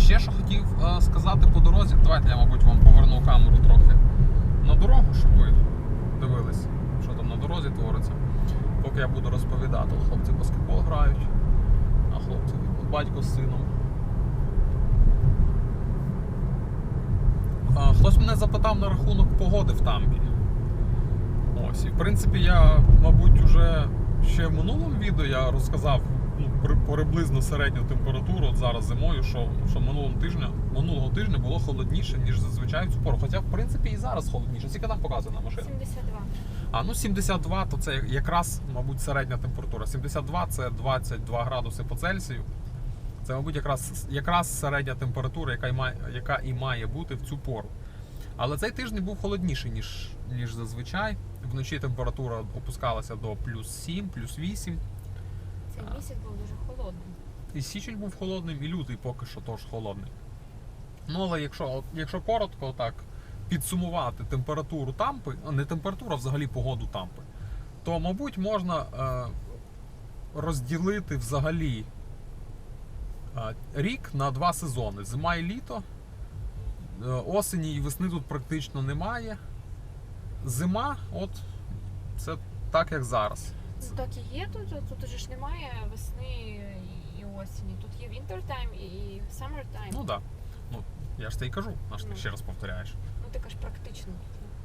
ще що хотів е, сказати по дорозі. Давайте я, мабуть, вам поверну камеру трохи на дорогу, щоб ви дивились, що там на дорозі твориться. Поки я буду розповідати, хлопці баскетбол грають, а хлопці батько з сином. Хтось мене запитав на рахунок погоди в Тампі. Ось, і в принципі я, мабуть, уже ще в минулому відео я розказав ну, при- приблизно середню температуру от зараз зимою, що, що минулого тижня, минулого тижня було холодніше, ніж зазвичай в цю пору. Хоча, в принципі, і зараз холодніше. Скільки там показує на машина? 72. А ну 72, то це якраз, мабуть, середня температура. 72 це 22 градуси по Цельсію. Це, мабуть, якраз, якраз середня температура, яка і, має, яка і має бути в цю пору. Але цей тиждень був холодніший, ніж, ніж зазвичай. Вночі температура опускалася до плюс 7, плюс 8. Цей місяць був дуже холодний. І січень був холодним, і лютий поки що теж холодний. Ну, але якщо, якщо коротко так підсумувати температуру тампи, а не температуру, а взагалі погоду тампи, то, мабуть, можна е, розділити взагалі е, рік на два сезони: зима і літо. Е, осені і весни тут практично немає. Зима, от це так, як зараз. Ну, так і є тут. Тут уже ж немає весни і осені. Тут є winter time і summer time. Ну так. Да. Ну, я ж це і кажу, ти Ну. ще раз повторяєш. Ну ти кажеш практично.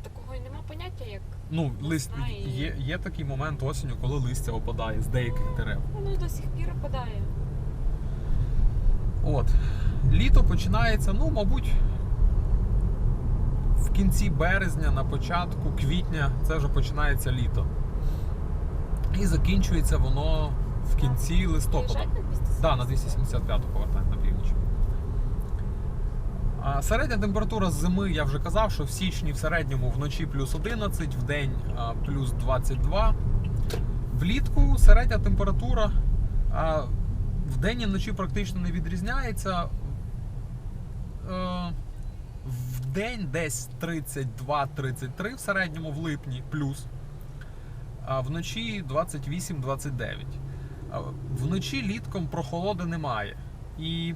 Такого і нема поняття, як Ну, лист і- є, є такий момент осінню, коли листя опадає з деяких дерев. воно до сих пір опадає. От. Літо починається, ну, мабуть, в кінці березня, на початку квітня, це вже починається літо. І закінчується воно в кінці листопада. Виїжджать на 270? Так, на 275 повертають на північ. Середня температура з зими, я вже казав, що в січні в середньому вночі плюс 11, в день плюс 22. Влітку середня температура в день і вночі практично не відрізняється. Е, В день десь 32-33 в середньому в липні плюс. А вночі 28-29. Вночі літком прохолоди немає. І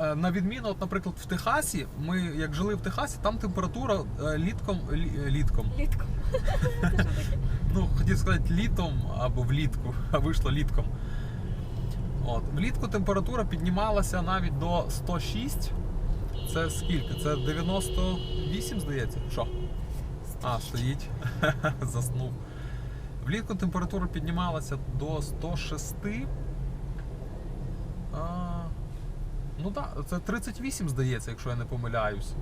е, на відміну, от, наприклад, в Техасі, ми як жили в Техасі, там температура е, літком, лі- літком. Літком. Ну, хотів сказати літом або влітку, а вийшло літком. От. Влітку температура піднімалася навіть до 106. Це скільки? Це 98, здається? Що? А, стоїть. Заснув. Влітку температура піднімалася до 106. А, ну так, це 38, здається, якщо я не помиляюсь.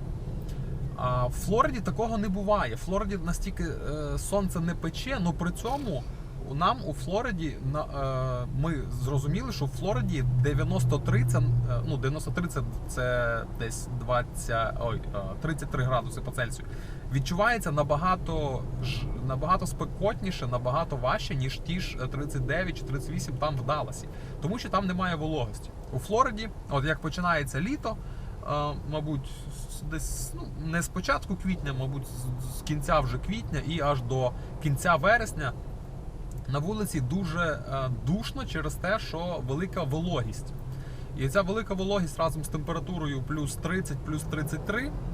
А в Флориді такого не буває. В Флориді настільки е, сонце не пече, але при цьому нам у Флориді на, е, ми зрозуміли, що в Флориді 93 це, е, ну, 93 це, це десь 20, ой, е, 33 градуси по Цельсію. Відчувається набагато, набагато спекотніше, набагато важче, ніж ті ж е, 39 чи 38 там в Далласі. Тому що там немає вологості. У Флориді, от як починається літо, е, мабуть, десь ну, не з початку квітня, мабуть, з, кінця вже квітня і аж до кінця вересня на вулиці дуже е, душно через те, що велика вологість. І ця велика вологість разом з температурою плюс 30, плюс 33 а,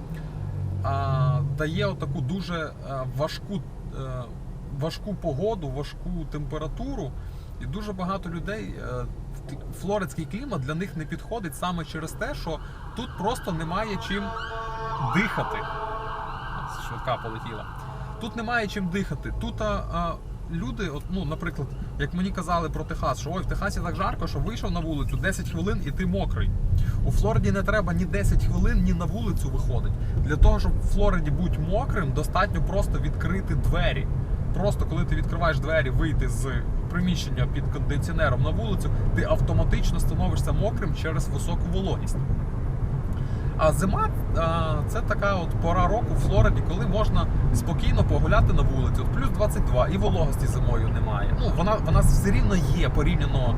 дає отаку дуже е, важку, е, важку погоду, важку температуру. І дуже багато людей е, флоридський клімат для них не підходить саме через те, що тут просто немає чим дихати. Швидка полетіла. Тут немає чим дихати. Тут а, люди, от, ну, наприклад, як мені казали про Техас, що ой, в Техасі так жарко, що вийшов на вулицю 10 хвилин і ти мокрий. У Флориді не треба ні 10 хвилин, ні на вулицю виходить. Для того, щоб в Флориді бути мокрим, достатньо просто відкрити двері. Просто коли ти відкриваєш двері, вийти з приміщення під кондиціонером на вулицю, ти автоматично становишся мокрим через високу вологість. А зима це така от пора року в Флориді, коли можна спокійно погуляти на вулиці. От плюс 22 і вологості зимою немає. Ну вона вона все рівно є порівняно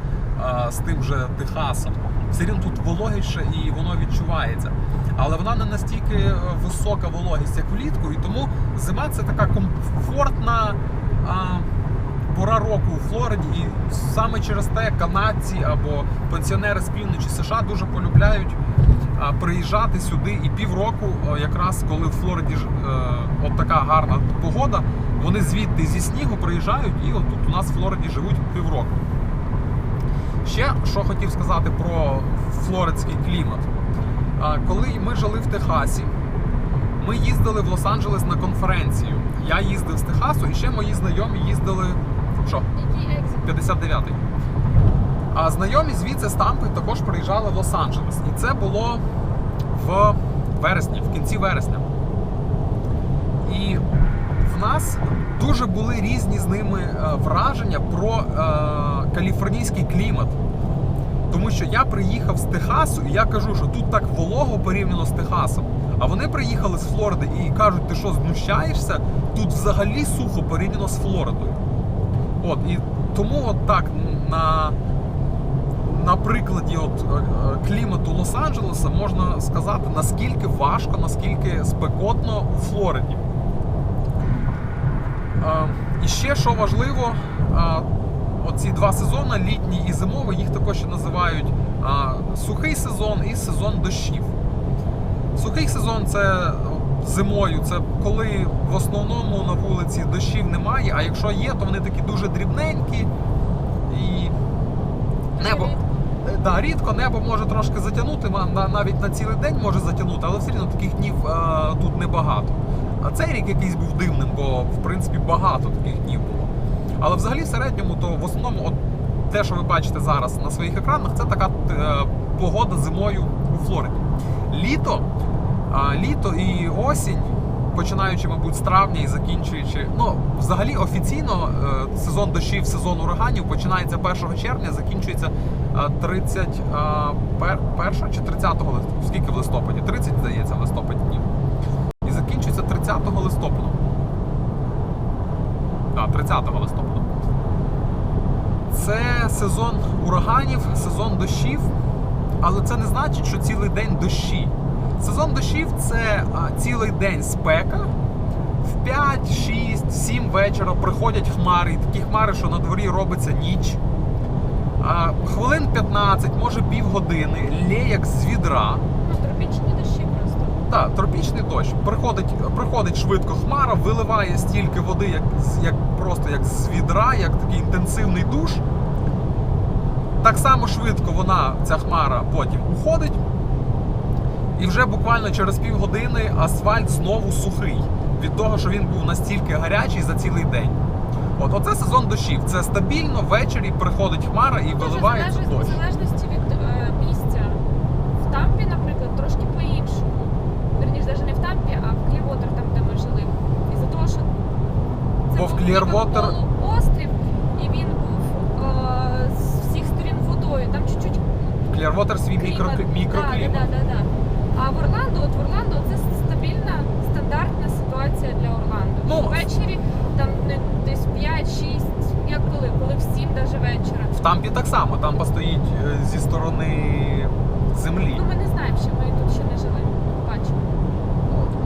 з тим же Техасом. Все рівно тут вологіше і воно відчувається. Але вона не настільки е, висока вологість, як влітку, і тому зима це така комфортна. А, пора року у Флориді, і саме через те канадці або пенсіонери з півночі США дуже полюбляють приїжджати сюди і півроку, якраз коли в Флориді е, от така гарна погода, вони звідти зі снігу приїжджають і от тут у нас в Флориді живуть півроку. Ще що хотів сказати про флоридський клімат. Коли ми жили в Техасі, ми їздили в Лос-Анджелес на конференцію. Я їздив з Техасу, і ще мої знайомі їздили. Що? 59-й. А знайомі звідси з Тампи також приїжджали в Лос-Анджелес. І це було в вересні, в кінці вересня. І в нас дуже були різні з ними е, враження про е, каліфорнійський клімат. Тому що я приїхав з Техасу, і я кажу, що тут так волого порівняно з Техасом. А вони приїхали з Флориди і кажуть, ти що знущаєшся? Тут взагалі сухо порівняно з Флоридою. От, і тому от так на, на прикладі от, е, клімату Лос-Анджелеса можна сказати, наскільки важко, наскільки спекотно у Флориді. Е, І ще що важливо, е, оці два сезони, літній і зимовий, їх також ще називають сухий сезон і сезон дощів. Сухий сезон це зимою, це коли в основному на вулиці дощів немає, а якщо є, то вони такі дуже дрібненькі і небо. Да, рідко небо може трошки затягнути, навіть на цілий день може затягнути, але все рівно таких днів е, тут небагато. А цей рік якийсь був дивним, бо в принципі багато таких днів було. Але взагалі в середньому, то в основному, от те, що ви бачите зараз на своїх екранах, це така е, погода зимою у Флориді. Літо, а, літо і осінь, починаючи, мабуть, з травня і закінчуючи. Ну, взагалі офіційно е, сезон дощів, сезон ураганів починається 1 червня, закінчується е, 30 е, чи 30 листопада. Скільки в листопаді? 30, здається, в листопаді днів. І закінчується 30 листопада. Так, 30 листопада. Це сезон ураганів, сезон дощів, але це не значить, що цілий день дощі. Сезон дощів це а, цілий день спека. В 5, 6, 7 вечора приходять хмари, і такі хмари, що на дворі робиться ніч. А, хвилин 15, може півгодини, лє як з відра. Ну, тропічні дощі просто. Так, тропічний дощ. Приходить, приходить швидко хмара, виливає стільки води, як, як просто як з відра, як такий інтенсивний душ. Так само швидко вона, ця хмара, потім уходить. І вже буквально через півгодини асфальт знову сухий. Від того, що він був настільки гарячий за цілий день. От оце сезон дощів. Це стабільно ввечері приходить хмара і виливається залежить- дощ. В залежності від е, місця. В Тампі, наприклад, трошки по-іншому. Верніше, навіть не в Тампі, а в Клівотер, там, де ми жили. Із-за того, що це Бо в ніби острів, і він був е, з всіх сторін водою. Там чуть-чуть Клірвотер свій мікро, клімат. мікроклімат. Да, да, да, да. А в Орландо, от в Орландо це стабільна, стандартна ситуація для Орландо. Ну, Ввечері там не- десь 5-6, як коли, коли в 7 навіть вечора. В Тампі так само, там постоїть е, зі сторони землі. Ну ми не знаємо, що ми тут ще не жили. Бачимо.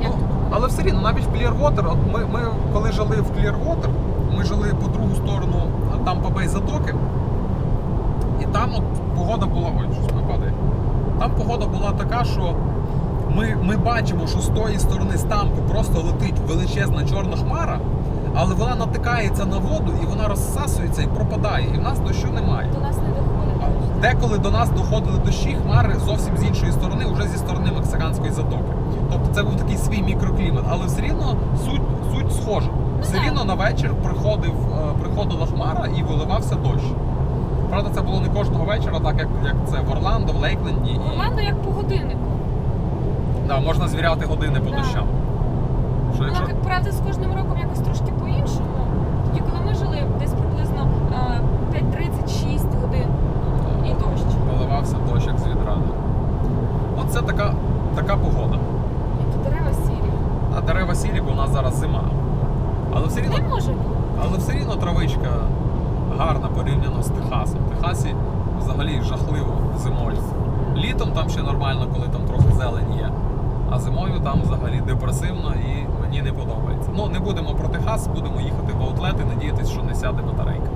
Як Ну, але все рівно, навіть в Clearwater, от ми, ми коли жили в Clearwater, ми жили по другу сторону Тампа Бей затоки, і там от погода була. Ой, щось. Там погода була така, що ми, ми бачимо, що з тої сторони з Тампи просто летить величезна чорна хмара, але вона натикається на воду і вона розсасується і пропадає. І в нас дощу немає. До нас не доходить. Деколи до нас доходили дощі, хмари зовсім з іншої сторони, вже зі сторони мексиканської затоки. Тобто це був такий свій мікроклімат, але все рівно суть, суть схожа. Все рівно на вечір приходив, е, приходила хмара і виливався дощ. Правда, це було не кожного вечора, так як, як це в Орландо, в Лейкленді. І, Орландо як по годиннику. да, можна звіряти години по Да. дощам. Що якщо як правда, з кожним роком якось трошки по-іншому. Тоді, коли ми жили, десь приблизно е, 5.36 годин і дощ. виливався дощ, як з відра. От це така, така погода. Які дерева сірі. А дерева сірі, бо у нас зараз зима. Але все рівно Не може бути. Але все рівно травичка гарна порівняно з Техасом. В Техасі взагалі жахливо зимою. Літом там ще нормально, коли там трохи зелень є. А зимою там взагалі депресивно і мені не подобається. Ну, не будемо про Техас, будемо їхати в аутлет і надіятися, що не сяде батарейка.